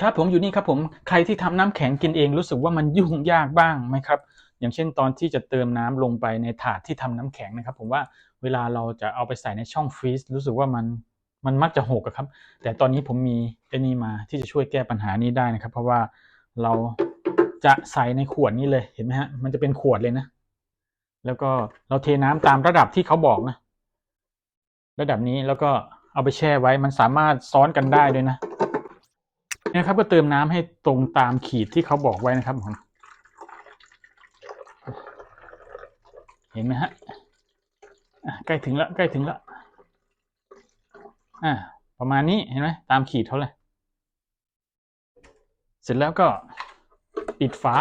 ครับผมอยู่นี่ครับผมใครที่ทำน้ำแข็งกินเองรู้สึกว่ามันยุ่งยากบ้างไหมครับ อย่างเช่นตอนที่จะเติมน้ำลงไปในถาดที่ทำน้ำแข็งนะครับ ผมว่าเวลาเราจะเอาไปใส่ในช่องฟรีซรู้สึกว่ามันมันมักจะหกอะครับ แต่ตอนนี้ผมมีไอ้นี่มาที่จะช่วยแก้ปัญหานี้ได้นะครับ เพราะว่าเราจะใส่ในขวดนี้เลยเห็นไหมฮะมันจะเป็นขวดเลยนะ แล้วก็เราเทน้ำตามระดับที่เขาบอกนะ ระดับนี้แล้วก็เอาไปแช่ไว้มันสามารถซ้อนกันได้ด้วยนะ เนี่ยครับก็เติมน้ำให้ตรงตามขีดที่เขาบอกไว้นะครับผมเห็นไหมฮะใกล้ถึงแล้วใกล้ถึงแล้วอ่า ประมาณนี้เห็นไหมตามขีดเขาเลย เสร็จแล้วก็ปิดฝา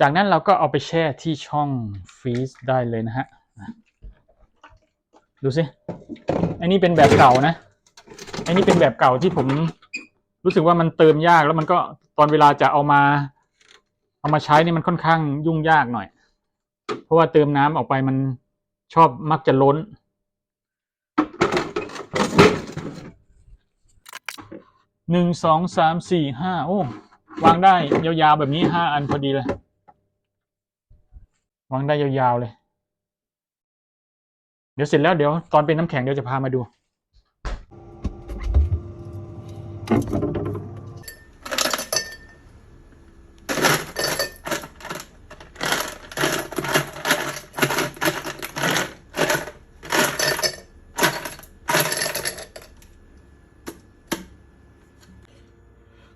จากนั้นเราก็เอาไปแช่ที่ช่องฟรีซได้เลยนะฮะ ดูสิ อันนี้เป็นแบบเก่านะ อันนี้เป็นแบบเก่าที่ผมรู้สึกว่ามันเติมยากแล้วมันก็ตอนเวลาจะเอามา เอามาใช้นี่มันค่อนข้างยุ่งยากหน่อย เพราะว่าเติมน้ำออกไปมันชอบมักจะล้น หนึ่งสองสามสี่ห้าโอ้วางได้ยาวๆแบบนี้ห้าอันพอดีเลย วางได้ยาวๆเลย เดี๋ยวเสร็จแล้วเดี๋ยวตอนเป็นน้ำแข็งเดี๋ยวจะพามาดู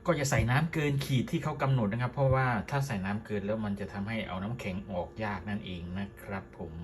ก็อย่าใส่น้ำเกินขีดที่เขากำหนดนะครับ เพราะว่าถ้าใส่น้ำเกินแล้วมันจะทำให้เอาน้ำแข็งออกยากนั่นเองนะครับผม